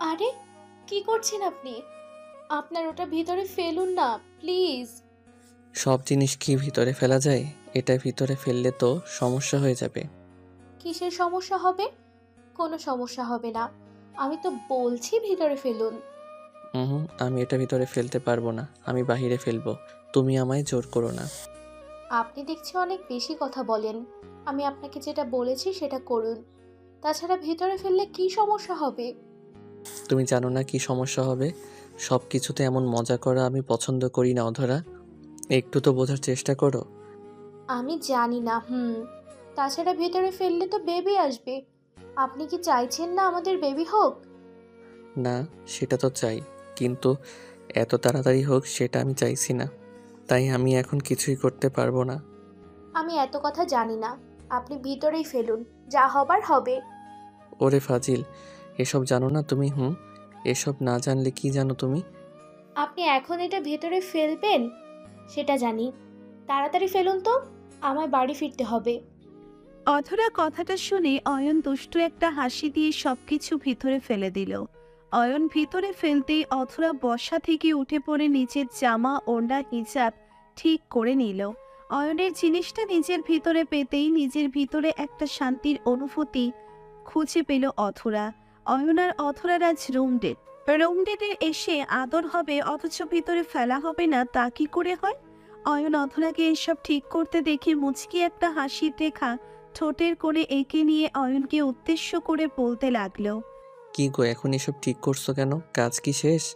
আরে কি করছেন আপনি? আপনার ওটা ভিতরে ফেলুন না প্লিজ। সব জিনিস কি ভিতরে ফেলা যায়? এটা ভিতরে ফেললে তো সমস্যা হয়ে যাবে। কিসের সমস্যা হবে? কোনো সমস্যা হবে না। আমি তো বলছি ভিতরে ফেলুন। হুম আমি এটা ভিতরে ফেলতে পারব না। আমি বাহিরে ফেলব। তুমি আমায় জোর করো না। আপনি দেখছি অনেক বেশি কথা বলেন। আমি আপনাকে যেটা বলেছি সেটা করুন। তাছাড়া ভিতরে ফেললে কি সমস্যা হবে? তুমি জানো না কি সমস্যা হবে? সব কিছুতে এমন মজা করা আমি পছন্দ করি না অধরা। একটু তো বোঝার চেষ্টা করো। আমি জানি না হুম। তাছাড়া ভিতরে ফেললে তো বেবি আসবে। আপনি কি চাইছেন না আমাদের বেবি হোক? না সেটা তো চাই। কিন্তু এত তাড়াতাড়ি হোক সেটা আমি চাইছি না। তাই আমি এখন কিছুই করতে পারব না। আমি এত কথা জানি না। আপনি ভিতরেই ফেলুন। যা হবার হবে। ওরে ফাজিল এসব জানো না তুমি হুম? এসব না জানলে কি জানো তুমি? আপনি এখন এটা ভেতরে ফেলবেন? সেটা জানি। তাড়াতাড়ি ফেলুন তো আমার বাড়ি ফিরতে হবে। অধরা কথাটা শুনে অয়ন দুষ্টু একটা হাসি দিয়ে সবকিছু ভিতরে ফেলে দিল। অয়ন ভিতরে ফেলতেই অধরা বসা থেকে উঠে পড়ে নিজের জামা ওড়না হিজাব ঠিক করে নিল। অয়নের জিনিসটা নিজের ভিতরে পেতেই নিজের ভিতরে একটা শান্তির অনুভূতি খুঁজে পেল অধরা। অয়ন আর অধরার আজ রুম ডেট। রুম ডেটে এসে আদর হবে অথচ ভিতরে ফেলা হবে না তা কি করে হয়? অয়ন অথরাকে এসব ঠিক করতে দেখে মুচকি একটা হাসির রেখা ঠোঁটের কোণে এঁকে নিয়ে অয়নকে উদ্দেশ্য করে বলতে লাগল কি গো এখন এসব ঠিক করছ কেন? কাজ কি শেষ?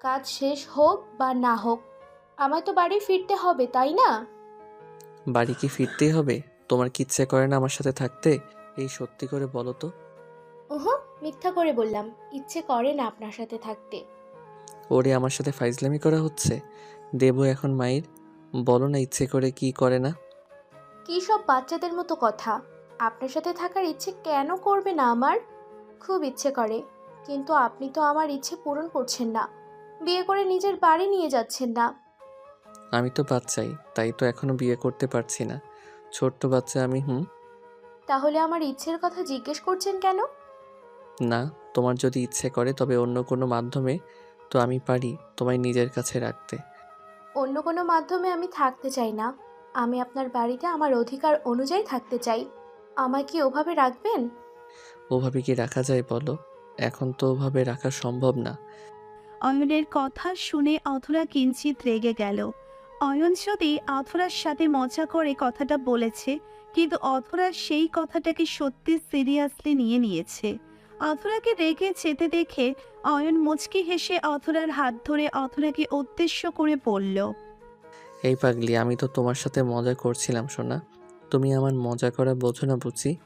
কাজ শেষ হোক বা না হোক আমায় তো বাড়ি ফিরতে হবে তাই না? বাড়ি কি ফিরতেই হবে? তোমার কি ইচ্ছে করে না আমার সাথে থাকতে? এই সত্যি করে বলো তো। ওহ মিথ্যা করে বললাম। ইচ্ছে করে না আপনার সাথে থাকতে। ওরে আমার সাথে ফাইজলামি করা হচ্ছে? দেব এখন মায়ের? বলো না ইচ্ছে করে কি করে না? কী সব বাচ্চাদের মতো কথা? আপনার সাথে থাকার ইচ্ছে কেন করবে না আমার? খুব ইচ্ছে করে কিন্তু আপনি তো আমার ইচ্ছে পূরণ করছেন না। বিয়ে করে নিজের বাড়ি নিয়ে যাচ্ছেন না। আমি তো বাচ্চাই তাই তো এখনও বিয়ে করতে পারছি না। ছোট্ট বাচ্চা আমি হুম? তাহলে আমার ইচ্ছের কথা জিজ্ঞেস করছেন কেন? না তোমার যদি ইচ্ছে করে তবে অন্য কোনো মাধ্যমে তো আমি পারি তোমায় নিজের কাছে রাখতে। অন্য কোনো মাধ্যমে আমি থাকতে চাই না। আমি আপনার বাড়িতে আমার অধিকার অনুযায়ী থাকতে চাই। আমায় কি ওভাবে রাখবেন? ওভাবে কি রাখা যায় বলো? এখন তো ওভাবে রাখা সম্ভব না। অয়নের কথা শুনে অধরা কিঞ্চিত রেগে গেল। অয়ন যদি অধরার সাথে মজা করে কথাটা বলেছে কিন্তু অধরা সেই কথাটাকে সত্যি সিরিয়াসলি নিয়ে নিয়েছে। অধরাকে রেগে যেতে দেখে অয়ন মুচকি হেসে অধরার হাত ধরে অধরাকে উদ্দেশ্য করে বলল এই পাগলি আমি তো তোমার সাথে মজা করছিলাম সোনা। তুমি আমার মজা করা বোঝো না বুঝি?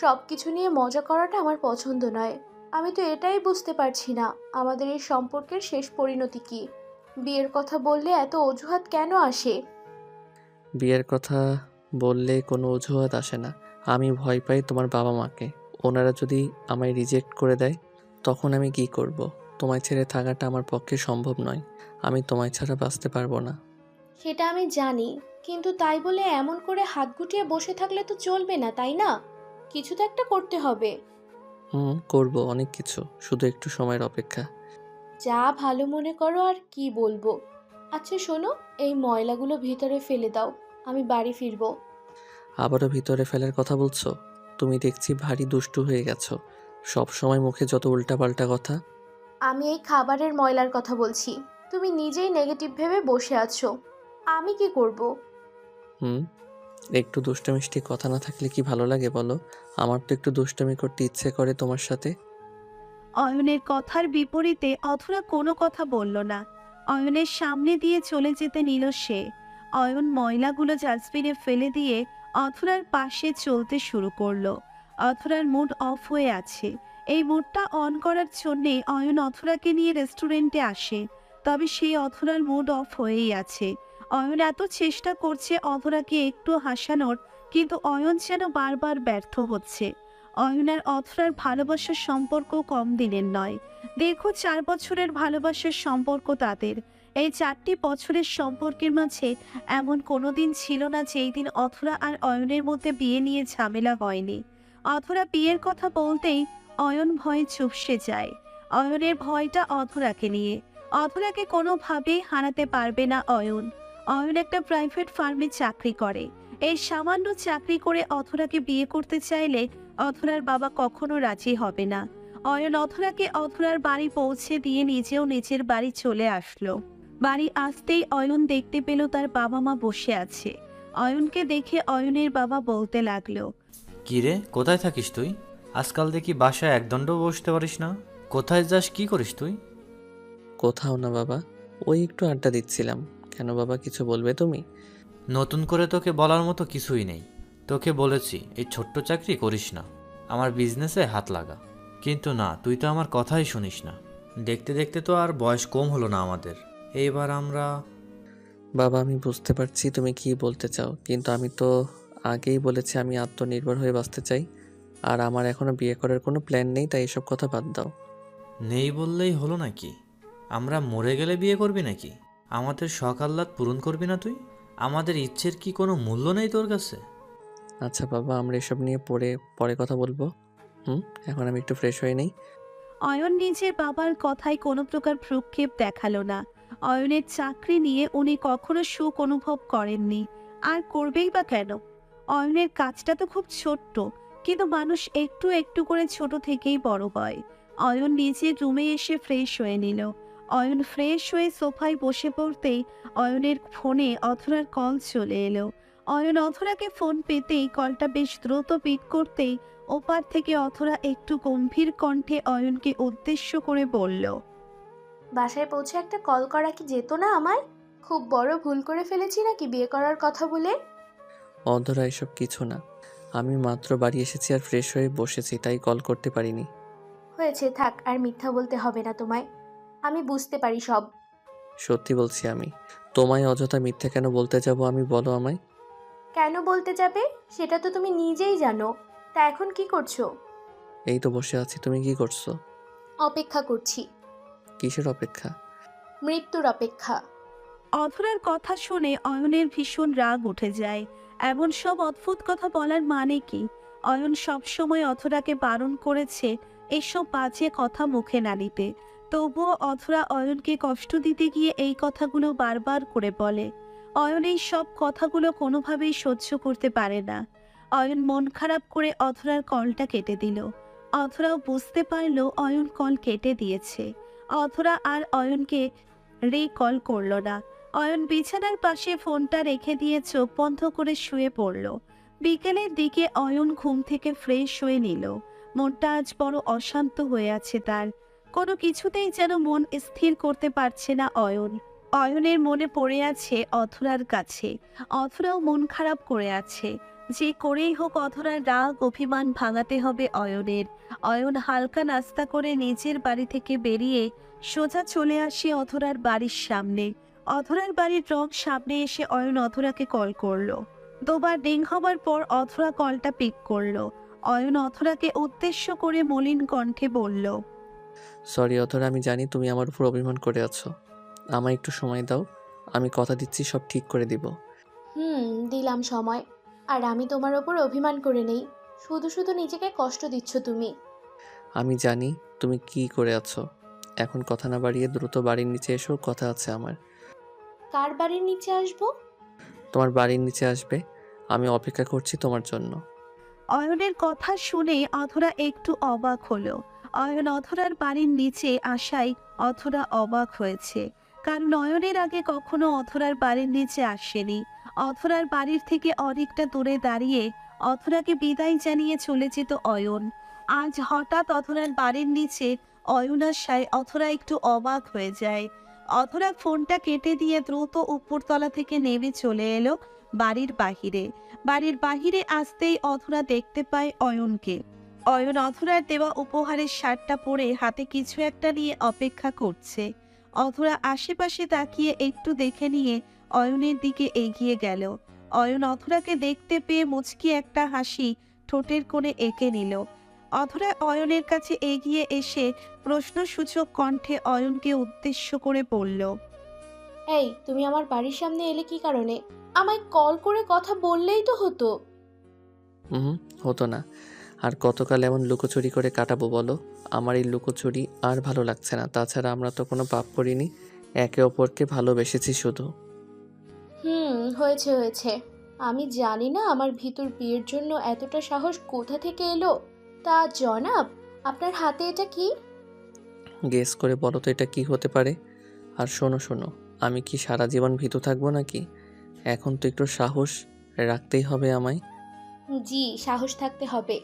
সব কিছু নিয়ে মজা করাটা আমার পছন্দ নয়। আমি তো এটাই বুঝতে পারছি না আমাদের এই সম্পর্কের শেষ পরিণতি কি? বিয়ের কথা বললে এত অজুহাত কেন আসে? বিয়ের কথা বললে কোনো অজুহাত আসে না। আমি ভয় পাই তোমার বাবা মাকে ওনারা যদি আমায় রিজেক্ট করে দেয় তখন আমি কি করব। তোমায় ছেড়ে থাকাটা আমার পক্ষে সম্ভব নয়। আমি তোমায় ছাড়া বাঁচতে পারব না। সেটা আমি জানি কিন্তু তাই বলে এমন করে হাত গুটিয়ে বসে থাকলে তো চলবে না তাই না? কিছু তো একটা করতে হবে। হুম করব অনেক কিছু শুধু একটু সময়ের অপেক্ষা। যা ভালো মনে করো আর কি বলব। আচ্ছা শোনো এই ময়লাগুলো ভিতরে ফেলে দাও আমি বাড়ি ফিরবো। আবারও ভিতরে ফেলার কথা বলছো? তুমি দেখছি ভারী দুষ্টু হয়ে গেছো। সব সময় মুখে যত উল্টাপাল্টা কথা। আমি এই খাবারের ময়লার কথা বলছি। তুমি নিজেই নেগেটিভ ভেবে বসে আছো। আমি কি করব? হুম? একটু দুষ্টমিষ্টি কথা না থাকলে কি ভালো লাগে বলো? আমার তো একটু দুষ্টমি করতে ইচ্ছে করে তোমার সাথে। অয়নের কথার বিপরীতে অধরা কোনো কথা বলল না। অয়নের সামনে দিয়ে চলে যেতে নিল সে। অয়ন ময়লাগুলো ডাস্টবিনে ফেলে দিয়ে অথরার পাশে চলতে শুরু করল। অথরার মুড অফ হয়ে আছে। এই মুডটা অন করার জন্যে অয়ন অথরাকে নিয়ে রেস্টুরেন্টে আসে। তবে সেই অথরার মুড অফ হয়েই আছে। অয়ন এত চেষ্টা করছে অথরাকে একটু হাসানোর, কিন্তু অয়ন যেন বারবার ব্যর্থ হচ্ছে। অয়ন আর অথরার ভালোবাসার সম্পর্ক কম দিনের নয়। দীর্ঘ চার বছরের ভালোবাসার সম্পর্ক তাদের। এই চারটি বছরের সম্পর্কের মাঝে এমন কোনো দিন ছিল না যেই দিন অথরা আর অয়নের মধ্যে বিয়ে নিয়ে ঝামেলা হয়নি। অথরা বিয়ের কথা বলতেই অয়ন ভয়ে চুপসে যায়। অয়নের ভয়টা অধরাকে নিয়ে। অধরাকে কোনোভাবেই হারাতে পারবে না অয়ন। অয়ন একটা প্রাইভেট ফার্মে চাকরি করে। এই সামান্য চাকরি করে অধরাকে বিয়ে করতে চাইলে অধরার বাবা কখনো রাজি হবে না। অয়ন অধরাকে অধরার বাড়ি পৌঁছে দিয়ে নিজেও নিজের বাড়ি চলে আসলো। বাড়ি আসতেই অয়ন দেখতে পেল তার বাবা মা বসে আছে। অয়নকে দেখে অয়নের বাবা বলতে লাগল কি রে কোথায় থাকিস তুই? আজকাল দেখি বাসায় একদণ্ডও বসতে পারিস না। কোথায় যাস কি করিস তুই? কোথাও না বাবা ওই একটু আড্ডা দিচ্ছিলাম। কেন বাবা কিছু বলবে তুমি? নতুন করে তোকে বলার মতো কিছুই নেই। তোকে বলেছি এই ছোট্ট চাকরি করিস না। আমার বিজনেসে হাত লাগা। কিন্তু না তুই তো আমার কথাই শুনিস না। দেখতে দেখতে তো আর বয়স কম হলো না আমাদের। এইবার আমরা বাবা আমি বুঝতে পারছি তুমি কি বলতে চাও কিন্তু আমি তো আগেই বলেছি আমি আত্মনির্ভর হয়ে বাঁচতে চাই আর আমার এখনও বিয়ে করার কোনো প্ল্যান নেই তাই এসব কথা বাদ দাও। নেই বললেই হলো নাকি? আমরা মরে গেলে বিয়ে করবি নাকি? আমাদের শখ আহ্লাদ পূরণ করবি না তুই? আমাদের ইচ্ছের কি কোনো মূল্য নেই তোর কাছে? আচ্ছা বাবা আমরা এসব নিয়ে পরে পরে কথা বলব। হুম এখন আমি একটু ফ্রেশ হয়ে নেই। অয়ন নিজের বাবার কথায় কোনো প্রকার ভ্রুক্ষেপ দেখাল না। অয়নের চাকরি নিয়ে উনি কখনো সুখ অনুভব করেননি। আর করবেই বা কেন? অয়নের কাজটা তো খুব ছোট্ট, কিন্তু মানুষ একটু একটু করে ছোট থেকেই বড় হয়। অয়ন নিজের রুমে এসে ফ্রেশ হয়ে নিল। অয়ন ফ্রেশ হয়ে সোফায় বসে পড়তেই অয়নের ফোনে অথরার কল চলে এলো। অয়ন অথরাকে ফোন পেতেই কলটা বেশ দ্রুত পিক করতেই ওপার থেকে অথরা একটু গম্ভীর কণ্ঠে অয়নকে উদ্দেশ্য করে বলল বাসায় পৌঁছে একটা কল করা কি যেত না আমায় খুব বড় ভুল করে ফেলেছি নাকি বিয়ে করার কথা বলে? অধরা এসব কিছু না। আমি মাত্র বাড়ি এসেছি আর ফ্রেশ হয়ে বসেছি তাই কল করতে পারিনি। হয়েছে থাক আর মিথ্যা বলতে হবে না তোমায়। আমি বুঝতে পারি সব। সত্যি বলছি আমি। তোমায় অযথা মিথ্যে কেন বলতে যাব আমি বলো আমায়। কেন বলতে যাবে? সেটা তো তুমি নিজেই জানো। তা এখন কি করছ? এই তো বসে আছি তুমি কি করছ? অপেক্ষা করছি। কিসের অপেক্ষা? মৃত্যুর অপেক্ষা। অধরার কথা শুনে অয়নের ভীষণ রাগ উঠে যায়। এমন সব অদ্ভুত কথা বলার মানে কি? অয়ন সবসময় অধরাকে বারণ করেছে এসব বাজে কথা মুখে না নিতে। তবুও অধরা অয়নকে কষ্ট দিতে গিয়ে এই কথাগুলো বারবার করে বলে। অয়ন এই সব কথাগুলো কোনোভাবেই সহ্য করতে পারে না। অয়ন মন খারাপ করে অধরার কলটা কেটে দিল। অধরাও বুঝতে পারল অয়ন কল কেটে দিয়েছে। অধরা আর অয়নকে রে কল করল না। অয়ন বিছানার পাশে ফোনটা রেখে দিয়ে চোখ বন্ধ করে শুয়ে পড়ল। বিকেলের দিকে অয়ন ঘুম থেকে ফ্রেশ হয়ে নিল। মনটা আজ বড় অশান্ত হয়ে আছে তার। কোনো কিছুতেই যেন মন স্থির করতে পারছে না অয়ন। অয়নের মনে পড়ে আছে অথরার কাছে। অথরাও মন খারাপ করে আছে। যে করেই হোক অথরার রাগ অভিমান ভাঙাতে হবে অয়নের। অয়ন হালকা নাস্তা করে নিজের বাড়ি থেকে বেরিয়ে সোজা চলে আসে অথরার বাড়ির সামনে। অথরার বাড়ির রং সামনে এসে অয়ন অথরাকে কল করল। দুবার রিং হবার পর অথরা কলটা পিক করল। অয়ন অথরাকে উদ্দেশ্য করে মলিন কণ্ঠে বলল সরি অধরা আমি জানি তুমি আমার উপর অভিমান করে আছো। আমায় একটু সময় দাও আমি কথা দিচ্ছি সব ঠিক করে দিব। হুম দিলাম সময়। আর আমি তোমার ওপর অভিমান করে নেই। শুধু শুধু নিজেকে কষ্ট দিচ্ছ তুমি। আমি জানি তুমি কি করে আছো। এখন কথা না বাড়িয়ে দ্রুত বাড়ির নিচে এসো কথা আছে আমার। কার বাড়ির নিচে আসব? তোমার বাড়ির নিচে আসবে। আমি অপেক্ষা করছি তোমার জন্য। অয়নের কথা শুনে অধরা একটু অবাক হলো। অয়ন অধরার বাড়ির নিচে আসায় অধরা অবাক হয়েছে। কারণ অয়নের আগে কখনো অধরার বাড়ির নিচে আসেনি। অধরার বাড়ির থেকে অনেকটা দূরে দাঁড়িয়ে অথরাকে বিদায় জানিয়ে চলে যেত অয়ন। আজ হঠাৎ অথরার বাড়ির নিচে অয়ন আসায় অধরা একটু অবাক হয়ে যায়। অথরা ফোনটা কেটে দিয়ে দ্রুত উপরতলা থেকে নেমে চলে এলো বাড়ির বাহিরে। বাড়ির বাহিরে আসতেই অথরা দেখতে পায় অয়নকে। অয়ন অথরার দেওয়া উপহারের শার্টটা পরে হাতে কিছু একটা নিয়ে অপেক্ষা করছে। অধরা আশেপাশে তাকিয়ে একটু দেখে নিয়ে অয়নের দিকে এগিয়ে গেল। অয়ন অধরাকে দেখতে পেয়ে মুচকি একটা হাসি ঠোঁটের কোণে এঁকে নিল। অধরা অয়নের কাছে এগিয়ে এসে প্রশ্নসূচক কণ্ঠে অয়নকে উদ্দেশ্য করে বলল এই তুমি আমার বাড়ির সামনে এলে কি কারণে? আমায় কল করে কথা বললেই তো হতো। হুম হতো না। আর কতকাল এমন লুকোচুরি করে কাটাবো বলো? আমার এই লুকোচুরি আর ভালো লাগছে না। তাছাড়া আমরা তো কোনো পাপ করিনি একে অপরকে ভালোবেসেছি শুধু। হুম হয়েছে হয়েছে। আমি জানি না আমার ভিতর বিয়ের জন্য এতটা সাহস কোথা থেকে এলো। তা জনাব আপনার হাতে এটা কি? গেস করে বলো তো এটা কি হতে পারে। আর শোনো শোনো আমি কি সারা জীবন ভীত থাকব নাকি? এখন তো একটু সাহস রাখতেই হবে আমায়। জি সাহস থাকতে হবে।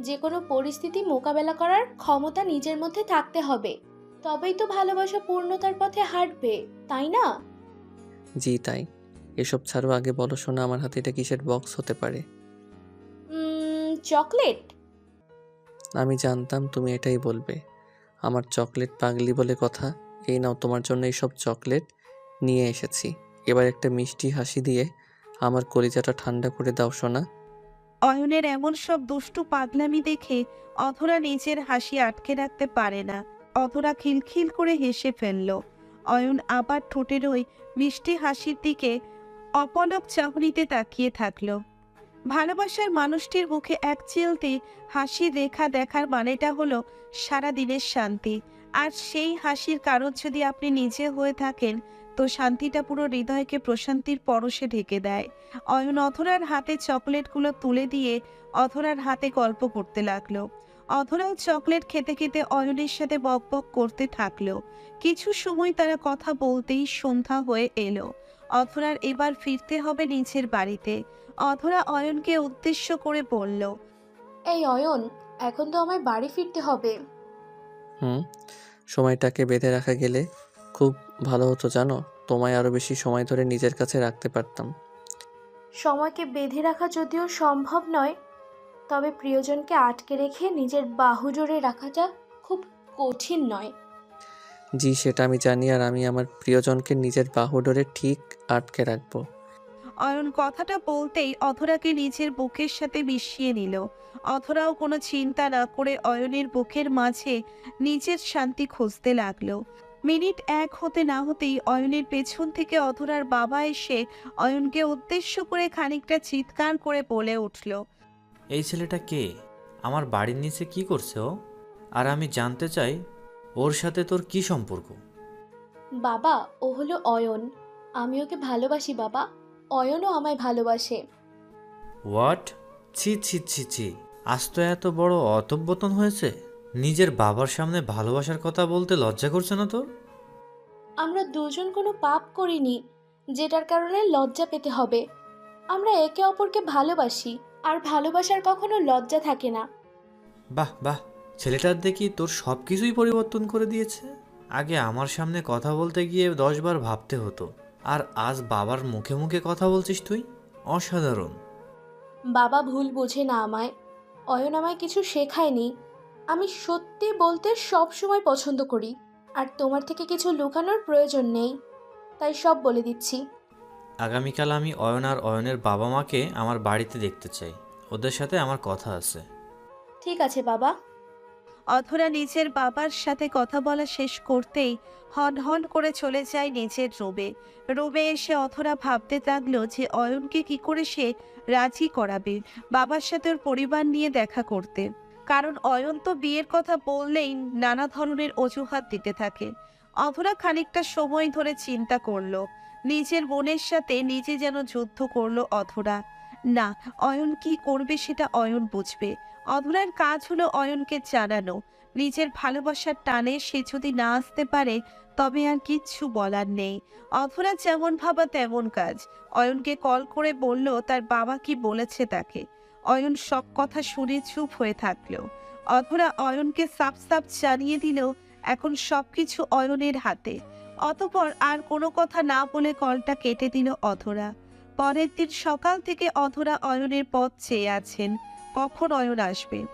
যে কোনো পরিস্থিতি মোকাবেলা করার ক্ষমতা নিজের মধ্যে থাকতে হবে। তবেই তো ভালোবাসা পূর্ণতার পথে হাঁটবে তাই না? জি তাই। এসব ছাড়ো আগে বলো শোনা আমার হাতে এটা কিসের বক্স হতে পারে? চকলেট? আমি জানতাম তুমি এটাই বলবে। আমার চকলেট পাগলি বলে কথা। এই নাও তোমার জন্য এইসব চকলেট নিয়ে এসেছি। এবার একটা মিষ্টি হাসি দিয়ে আমার কলিজাটা ঠান্ডা করে দাও সোনা। অয়নের এমন সব দুষ্টু পাগলামি দেখে অধরা নিজের হাসি আটকে রাখতে পারে না। অধরা খিলখিল করে হেসে ফেলল। অয়ন আবার ঠোঁটের ওই মিষ্টি হাসির দিকে অপলক চাহনিতে তাকিয়ে থাকল। ভালোবাসার মানুষটির মুখে এক চিলতে হাসির রেখা দেখার মানেটা হলো সারা দিনের শান্তি। আর সেই হাসির কারণ যদি আপনি নিজে হয়ে থাকেন শান্তিটা পুরো হৃদয়কে প্রশান্তির পরশে ঢেকে দেয়। অয়ন অথরার হাতে চকলেটগুলো তুলে দিয়ে অথরার হাতে গল্প করতে লাগল। অধরাও চকলেট খেতে খেতে অয়নের সাথে বকবক করতে থাকল। কিছু সময় তারা কথা বলতেই সন্ধ্যা হয়ে এলো। অধরার এবার ফিরতে হবে নিচের বাড়িতে। অধরা অয়নকে উদ্দেশ্য করে বলল এই অয়ন এখন তো আমায় বাড়ি ফিরতে হবে। হুম সময়টাকে বেঁধে রাখা গেলে খুব ভালো হতো জানো? তোমায় আরও বেশি সময় ধরে নিজের কাছে রাখতে পারতাম। সময়কে বেঁধে রাখা যদিও সম্ভব নয় তবে প্রিয়জনকে আটকে রেখে নিজের বাহু জোরে রাখাটা খুব কঠিন নয়। জি সেটা আমি জানি আর আমি আমার প্রিয়জনকে নিজের বাহু বাহুডোরে ঠিক আটকে রাখব। অয়ন কথাটা বলতেই অধরাকে নিজের বুকের সাথে মিশিয়ে নিল। অধরাও কোনো চিন্তা না করে অয়নের বুকের মাঝে নিজের শান্তি খুঁজতে লাগল। মিনিট এক হতে না হতেই অয়নের পেছন থেকে অধরার বাবা এসে অয়নকে উদ্দেশ্য করে খানিকটা চিৎকার করে বলে উঠল এই ছেলেটা কে? আমার বাড়ির নিচে কি করছে ও? আর আমি জানতে চাই ওর সাথে তোর কি সম্পর্ক? বাবা ও হলো অয়ন। আমি ওকে ভালোবাসি বাবা। অয়নও আমায় ভালোবাসে। হোয়াট ছি ছি ছি ছি। আজ তো এত বড় অতব্যতন হয়েছে? নিজের বাবার সামনে ভালোবাসার কথা বলতে লজ্জা করছে না তোর আমরা দুজন কোনো পাপ করিনি যেটার কারণে লজ্জা পেতে হবে। আমরা একে অপরকে ভালোবাসি আর ভালোবাসার কখনো লজ্জা থাকে না। বাহ বাহ ছেলেটার দেখি তোর সব কিছুই পরিবর্তন করে দিয়েছে। আগে আমার সামনে কথা বলতে গিয়ে দশবার ভাবতে হতো আর আজ বাবার মুখে মুখে কথা বলছিস তুই? অসাধারণ। বাবা ভুল বোঝে না আমায়। অয়ন আমায় কিছু শেখায়নি আমি সত্যি বলতে সব সময় পছন্দ করি আর তোমার থেকে কিছু লুকানোর প্রয়োজন নেই। তাই সব বলে দিচ্ছি। আগামীকাল আমি অয়ন আর অয়নের বাবা মাকে আমার বাড়িতে দেখতে চাই। ওদের সাথে আমার কথা আছে। ঠিক আছে বাবা। অধরা নিজের বাবার সাথে কথা বলা শেষ করতেই হন হন করে চলে যায় নিজের রুমে। রুমে এসে অধরা ভাবতে লাগল যে অয়নকে কি করে সে রাজি করাবে বাবার সাথে ওর পরিবার নিয়ে দেখা করতে। কারণ অয়ন তো বিয়ের কথা বললেই নানা ধরনের অজুহাত দিতে থাকে। অধরা খানিকটা সময় ধরে চিন্তা করল, নিজের বোনের সাথে নিজে যেন যুদ্ধ করল অধরা। না, অয়ন কি করবে সেটা অয়ন বুঝবে। অধরার কাজ হলো অয়নকে জানানো। নিজের ভালোবাসার টানে সে যদি না আসতে পারে, তবে আর কিচ্ছু বলার নেই। অধরা যেমন ভাবা তেমন কাজ। অয়নকে কল করে বলল, তার বাবা কি বলেছে তাকে। অয়ন সব কথা শুনে চুপ হয়ে থাকল। অধরা অয়নকে সাপ সাপ জানিয়ে দিল, এখন সবকিছু অয়নের হাতে। অতপর আর কোনো কথা না বলে কলটা কেটে দিল অধরা। পরের দিন সকাল থেকে অধরা অয়নের পথ চেয়ে আছেন, কখন অয়ন আসবে?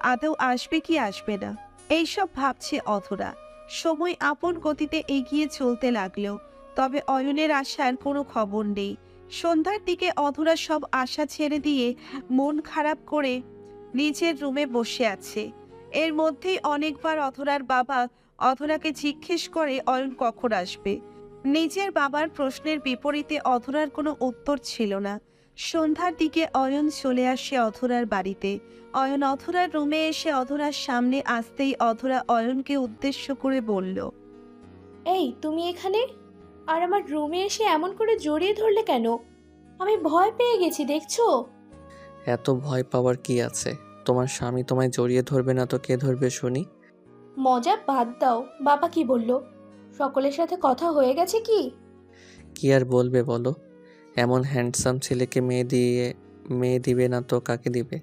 আদৌ আসবে কি আসবে না? এইসব ভাবছে অধরা। সময় আপন গতিতে এগিয়ে চলতে লাগল, তবে অয়নের আসার কোনো খবর নেই। সন্ধ্যার দিকে অধরা সব আশা ছেড়ে দিয়ে মন খারাপ করে নিজের রুমে বসে আছে। এর মধ্যেই অনেকবার অধরার বাবা অধরাকে জিজ্ঞেস করে, অয়ন, কখন আসবে? নিজের বাবার প্রশ্নের বিপরীতে অধরার কোনো উত্তর ছিল না। সন্ধ্যার দিকে অয়ন চলে আসে অধরার বাড়িতে। অয়ন অধরার রুমে এসে অধরার সামনে আসতেই অধরা অয়নকে উদ্দেশ্য করে বলল, এই, তুমি এখানে? আর আমার রুমে এসে এমন করে জড়িয়ে ধরলে কেন? আমি ভয় পেয়ে গেছি দেখছ? এত ভয় পাওয়ার কি আছে? তোমার স্বামী তোমায় জড়িয়ে ধরবে না তো কে ধরবে শুনি? মজা বাদ দাও বাবা কি বলল? সকলের সাথে কথা হয়ে গেছে কি? কি আর বলবে বলো? এমন হ্যান্ডসাম ছেলেকে মেয়ে দিয়ে মেয়ে দিবে না তো কাকে দিবে?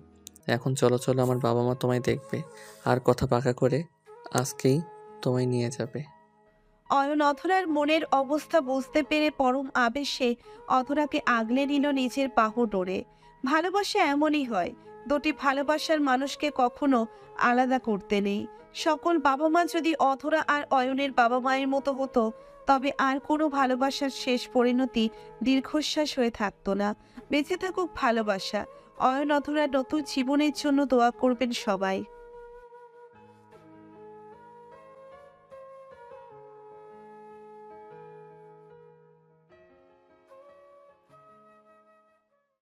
এখন চলো চলো আমার বাবা মা তোমায় দেখবে। আর কথা পাকা করে আজকেই তোমায় নিয়ে যাবে। অয়ন অধরার মনের অবস্থা বুঝতে পেরে পরম আবেশে অধরাকে আগলে নিল নিজের বাহু ডোরে। ভালোবাসা এমনই হয়, দুটি ভালোবাসার মানুষকে কখনো আলাদা করতে নেই। সকল বাবা মা যদি অধরা আর অয়নের বাবা মায়ের মতো হতো, তবে আর কোনো ভালোবাসার শেষ পরিণতি দীর্ঘশ্বাস হয়ে থাকতো না। বেঁচে থাকুক ভালোবাসা, অয়ন অধরার নতুন জীবনের জন্য দোয়া করবেন সবাই।